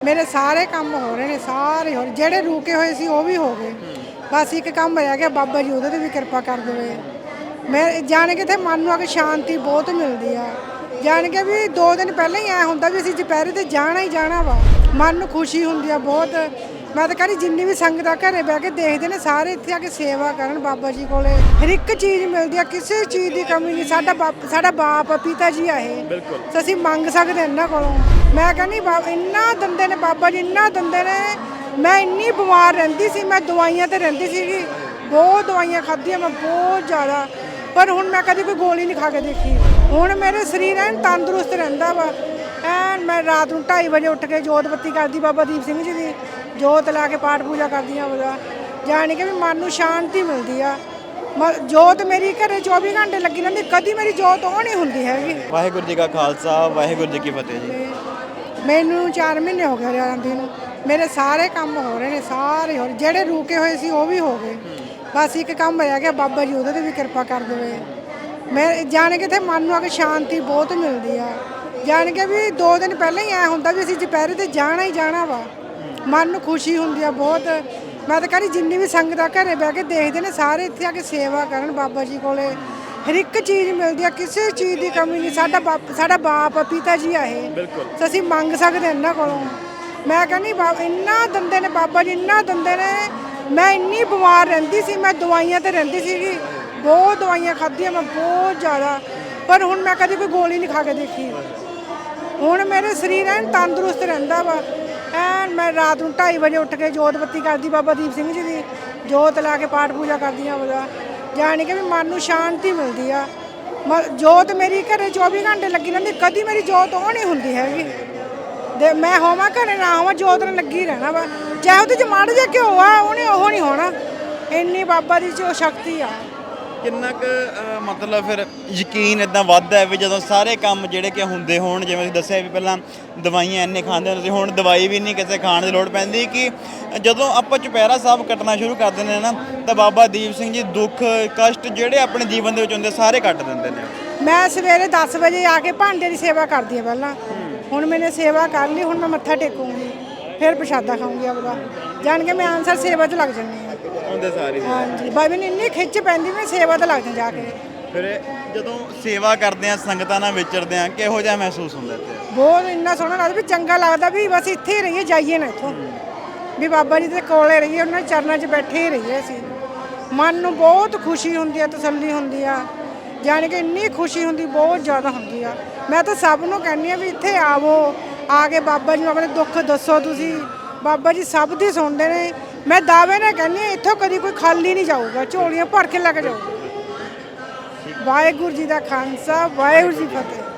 ਮੇਰੇ ਸਾਰੇ ਕੰਮ ਹੋ ਰਹੇ ਨੇ ਸਾਰੇ ਹੋ ਜਿਹੜੇ ਰੁਕੇ ਹੋਏ ਸੀ ਉਹ ਵੀ ਹੋ ਗਏ। ਬਸ ਇੱਕ ਕੰਮ ਰਹਿ ਗਿਆ ਬਾਬਾ ਜੀ ਉਹਦੇ ਤੇ ਵੀ ਕਿਰਪਾ ਕਰ ਦੇਵੇ। ਮੈਂ ਜਾਣ ਕੇ ਤੇ ਮਨ ਨੂੰ ਆ ਕੇ ਸ਼ਾਂਤੀ ਬਹੁਤ ਮਿਲਦੀ ਆ। ਜਾਣ ਕੇ ਵੀ ਦੋ ਦਿਨ ਪਹਿਲਾਂ ਹੀ ਐ ਹੁੰਦਾ ਵੀ ਅਸੀਂ ਦੁਪਹਿਰੇ ਤੇ ਜਾਣਾ ਹੀ ਜਾਣਾ ਵਾ। ਮਨ ਨੂੰ ਖੁਸ਼ੀ ਹੁੰਦੀ ਆ ਬਹੁਤ। ਮੈਂ ਤਾਂ ਕਹਿੰਦੀ ਜਿੰਨੀ ਵੀ ਸੰਗਤ ਆ ਘਰੇ ਬਹਿ ਕੇ ਦੇਖਦੇ ਨੇ ਸਾਰੇ ਇੱਥੇ ਆ ਕੇ ਸੇਵਾ ਕਰਨ ਬਾਬਾ ਜੀ ਕੋਲੇ। ਹਰ ਇੱਕ ਚੀਜ਼ ਮਿਲਦੀ ਆ ਕਿਸੇ ਚੀਜ਼ ਦੀ ਕਮੀ ਨਹੀਂ। ਸਾਡਾ ਬਾਪ ਸਾਡਾ ਬਾਪ ਪਿਤਾ ਜੀ ਆ ਇਹ। ਬਿਲਕੁਲ। ਅਸੀਂ ਮੰਗ ਸਕਦੇ ਇਹਨਾਂ ਕੋਲੋਂ। ਮੈਂ ਕਹਿੰਦੀ ਬਾ ਇੰਨਾ ਦੰਦੇ ਨੇ ਬਾਬਾ ਜੀ ਇੰਨਾ ਦੰਦੇ ਨੇ। ਮੈਂ ਇੰਨੀ ਬਿਮਾਰ ਰਹਿੰਦੀ ਸੀ ਮੈਂ ਦਵਾਈਆਂ ਤੇ ਰਹਿੰਦੀ ਸੀਗੀ ਬਹੁਤ ਦਵਾਈਆਂ ਖਾਧੀਆਂ ਮੈਂ ਬਹੁਤ ਜ਼ਿਆਦਾ। ਪਰ ਹੁਣ ਮੈਂ ਕਦੀ ਕੋਈ ਗੋਲੀ ਨਹੀਂ ਖਾ ਕੇ ਦੇਖੀ। ਹੁਣ ਮੇਰੇ ਸਰੀਰ ਐਨ ਤੰਦਰੁਸਤ ਰਹਿੰਦਾ ਵਾ। ਐਨ ਮੈਂ ਰਾਤ ਨੂੰ 2:30 ਵਜੇ ਉੱਠ ਕੇ ਜੋਤ ਬੱਤੀ ਕਰਦੀ ਬਾਬਾ ਦੀਪ ਸਿੰਘ ਜੀ ਦੀ। ਜੋਤ ਲਾ ਕੇ ਪਾਠ ਪੂਜਾ ਕਰਦੀਆਂ ਉਹਦਾ ਜਾਣੀ ਕਿ ਵੀ ਮਨ ਨੂੰ ਸ਼ਾਂਤੀ ਮਿਲਦੀ ਆ। ਜੋਤ ਮੇਰੀ ਘਰੇ 24 ਘੰਟੇ ਲੱਗੀ ਰਹਿੰਦੀ। ਕਦੀ ਮੇਰੀ ਜੋਤ ਉਹ ਨਹੀਂ ਹੁੰਦੀ ਹੈਗੀ। ਵਾਹਿਗੁਰੂ ਜੀ ਕਾ ਖਾਲਸਾ ਵਾਹਿਗੁਰੂ ਜੀ ਕੀ ਫਤਿਹ ਜੀ। ਮੈਨੂੰ 4 ਮਹੀਨੇ ਹੋ ਗਏ ਜਾਂਦੀ ਨੂੰ। ਮੇਰੇ ਸਾਰੇ ਕੰਮ ਹੋ ਰਹੇ ਨੇ, ਸਾਰੇ ਹੋ ਰਹੇ। ਜਿਹੜੇ ਰੁਕੇ ਹੋਏ ਸੀ, ਉਹ ਵੀ ਹੋ ਗਏ। ਬਸ ਇੱਕ ਕੰਮ ਰਹਿ ਗਿਆ, ਬਾਬਾ ਜੀ ਉਹਦੇ ਤੇ ਵੀ ਕਿਰਪਾ ਕਰ ਦੇਵੇ। ਮੈਂ ਜਾਣ ਕੇ ਤੇ ਮਨ ਨੂੰ ਆ ਕੇ ਸ਼ਾਂਤੀ ਬਹੁਤ ਮਿਲਦੀ ਆ। ਜਾਣ ਕੇ ਵੀ ਦੋ ਦਿਨ ਪਹਿਲਾਂ ਹੀ ਐ ਹੁੰਦਾ ਵੀ ਅਸੀਂ ਦੁਪਹਿਰੇ ਤੇ ਜਾਣਾ ਹੀ ਜਾਣਾ ਵਾ। ਮਨ ਨੂੰ ਖੁਸ਼ੀ ਹੁੰਦੀ ਆ ਬਹੁਤ। ਮੈਂ ਤਾਂ ਕਹਿੰਦੀ ਜਿੰਨੀ ਵੀ ਸੰਗਤ ਆ ਘਰੇ ਬਹਿ ਕੇ ਦੇਖਦੇ ਨੇ, ਸਾਰੇ ਇੱਥੇ ਆ ਕੇ ਸੇਵਾ ਕਰਨ ਬਾਬਾ ਜੀ ਕੋਲੇ। ਹਰ ਇੱਕ ਚੀਜ਼ ਮਿਲਦੀ ਆ ਕਿਸੇ ਚੀਜ਼ ਦੀ ਕਮੀ ਨਹੀਂ। ਸਾਡਾ ਬਾਪ ਸਾਡਾ ਬਾਪ ਆ, ਪਿਤਾ ਜੀ ਆ ਇਹ। ਬਿਲਕੁਲ। ਅਸੀਂ ਮੰਗ ਸਕਦੇ ਹਾਂ ਇਹਨਾਂ ਕੋਲੋਂ। ਮੈਂ ਕਹਿੰਦੀ ਬਾ ਇੰਨਾ ਦੰਦੇ ਨੇ ਬਾਬਾ ਜੀ ਇੰਨਾ ਦੰਦੇ ਨੇ। ਮੈਂ ਇੰਨੀ ਬਿਮਾਰ ਰਹਿੰਦੀ ਸੀ ਮੈਂ ਦਵਾਈਆਂ ਤੇ ਰਹਿੰਦੀ ਸੀਗੀ। ਬਹੁਤ ਦਵਾਈਆਂ ਖਾਧੀਆਂ ਮੈਂ ਬਹੁਤ ਜ਼ਿਆਦਾ। ਪਰ ਹੁਣ ਮੈਂ ਕਦੀ ਕੋਈ ਗੋਲੀ ਨਹੀਂ ਖਾ ਕੇ ਦੇਖੀ। ਹੁਣ ਮੇਰੇ ਸਰੀਰ ਐਨ ਤੰਦਰੁਸਤ ਰਹਿੰਦਾ ਵਾ। ਐਨ ਮੈਂ ਰਾਤ ਨੂੰ 2:30 ਵਜੇ ਉੱਠ ਕੇ ਜੋਤ ਬੱਤੀ ਕਰਦੀ ਬਾਬਾ ਦੀਪ ਸਿੰਘ ਜੀ ਦੀ। ਜੋਤ ਲਾ ਕੇ ਪਾਠ ਪੂਜਾ ਕਰਦੀਆਂ ਉਹਦਾ। ਜਾਣੀ ਕਿ ਵੀ ਮਨ ਨੂੰ ਸ਼ਾਂਤੀ ਮਿਲਦੀ ਆ। ਮ- ਜੋਤ ਮੇਰੀ ਘਰੇ 24 ਘੰਟੇ ਲੱਗੀ ਰਹਿੰਦੀ, ਕਦੀ ਮੇਰੀ ਜੋਤ ਉਹ ਨਹੀਂ ਹੁੰਦੀ ਹੈਗੀ। ਦੇ ਮੈਂ ਹੋਵਾਂ ਘਰੇ, ਨਾ ਹੋਵਾਂ, ਜੋਤ ਨਾਲ ਲੱਗੀ ਰਹਿਣਾ ਵਾ। ਚਾਹੇ ਉਹਦੇ ਚ ਮਾੜਾ ਜਿਹਾ ਘਿਓ ਆ, ਉਹਨੇ ਉਹ ਨਹੀਂ ਹੋਣਾ। ਇੰਨੀ ਬਾਬਾ ਦੀ ਚ ਸ਼ਕਤੀ ਆ। ਕਿੰਨਾ ਕੁ ਅਹ, ਮਤਲਬ ਫਿਰ ਯਕੀਨ ਇਦਾਂ ਵੱਧਦਾ ਹੈ ਵੀ ਜਦੋਂ ਸਾਰੇ ਕੰਮ ਜਿਹੜੇ ਕਿ ਹੁੰਦੇ ਹੋਣ ਜਿਵੇਂ ਤੁਸੀਂ ਦੱਸਿਆ ਵੀ ਪਹਿਲਾਂ ਦਵਾਈਆਂ ਇੰਨੇ ਖਾਂਦੇ ਹੁੰਦੇ ਸੀ ਹੁਣ ਦਵਾਈ ਵੀ ਨਹੀਂ ਕਿਸੇ ਖਾਣ ਦੀ ਲੋੜ ਪੈਂਦੀ ਕਿ ਜਦੋਂ ਆਪਾਂ ਚੁਪਹਿਰਾ ਸਾਹਿਬ ਕੱਟਣਾ ਸ਼ੁਰੂ ਕਰ ਦਿੰਦੇ ਨੇ ਨਾ ਤਾਂ ਬਾਬਾ ਦੀਪ ਸਿੰਘ ਜੀ ਦੁੱਖ ਕਸ਼ਟ ਜਿਹੜੇ ਆਪਣੇ ਜੀਵਨ ਦੇ ਵਿੱਚ ਹੁੰਦੇ ਸਾਰੇ ਕੱਟ ਦਿੰਦੇ ਨੇ। ਮੈਂ ਸਵੇਰੇ 10 ਵਜੇ ਆ ਕੇ ਭਾਂਡੇ ਦੀ ਸੇਵਾ ਕਰਦੀ ਆ ਪਹਿਲਾਂ। ਹੁਣ ਮੈਨੇ ਸੇਵਾ ਕਰ ਲਈ ਹੁਣ ਮੈਂ ਮੱਥਾ ਟੇਕੂੰਗੀ ਫਿਰ ਪ੍ਰਸ਼ਾਦਾ ਖਾਊਂਗੀ ਆਪਦਾ। ਜਾਣ ਕੇ ਮੈਂ ਆਨਸਰ ਸੇਵਾ 'ਚ ਲੱਗ ਜੰਨੀ ਆ ਹੁੰਦੇ ਸਾਰੇ ਹਾਂਜੀ ਬਾਈ ਮੈਨੂੰ ਇੰਨੀ ਖਿੱਚ ਪੈਂਦੀ ਮੈਂ ਸੇਵਾ 'ਤੇ ਲੱਗ ਜਾਂ ਜਾ ਕੇ। ਫਿਰ ਜਦੋਂ ਸੇਵਾ ਕਰਦੇ ਆ ਸੰਗਤਾਂ ਨਾਲ ਵਿਚਰਦੇ ਆ ਕਿਹੋ ਜਿਹਾ ਮਹਿਸੂਸ ਹੁੰਦਾ ਇੱਥੇ? ਬਹੁਤ ਇੰਨਾ ਸੋਹਣਾ ਲੱਗਦਾ ਵੀ ਚੰਗਾ ਲੱਗਦਾ ਵੀ ਬਸ ਇੱਥੇ ਹੀ ਰਹੀਏ ਜਾਈਏ ਨਾ ਇੱਥੋਂ। ਵੀ ਬਾਬਾ ਜੀ ਦੇ ਕੋਲੇ ਰਹੀਏ ਉਹਨਾਂ ਦੇ ਚਰਨਾਂ 'ਚ ਬੈਠੇ ਹੀ ਰਹੀਏ ਅਸੀਂ। ਮਨ ਨੂੰ ਬਹੁਤ ਖੁਸ਼ੀ ਹੁੰਦੀ ਆ ਤਸੱਲੀ ਹੁੰਦੀ ਆ। ਜਾਣੀ ਕਿ ਇੰਨੀ ਖੁਸ਼ੀ ਹੁੰਦੀ ਬਹੁਤ ਜ਼ਿਆਦਾ ਹੁੰਦੀ ਆ। ਮੈਂ ਤਾਂ ਸਭ ਨੂੰ ਕਹਿੰਦੀ ਆ ਵੀ ਇੱਥੇ ਆਵੋ ਆ ਕੇ ਬਾਬਾ ਜੀ ਨੂੰ ਆਪਣੇ ਦੁੱਖ ਦੱਸੋ ਤੁਸੀਂ। ਬਾਬਾ ਜੀ ਸਭ ਦੀ ਸੁਣਦੇ ਨੇ ਮੈਂ ਦਾਅਵੇ ਨਾਲ ਕਹਿੰਦੀ ਆ ਇੱਥੋਂ ਕਦੀ ਕੋਈ ਖਾਲੀ ਨਹੀਂ ਜਾਊਗਾ, ਝੋਲੀਆਂ ਭਰ ਕੇ ਲੈ ਕੇ ਜਾਊਗਾ। ਵਾਹਿਗੁਰੂ ਜੀ ਦਾ ਖਾਲਸਾ, ਵਾਹਿਗੁਰੂ ਜੀ ਫਤਿਹ।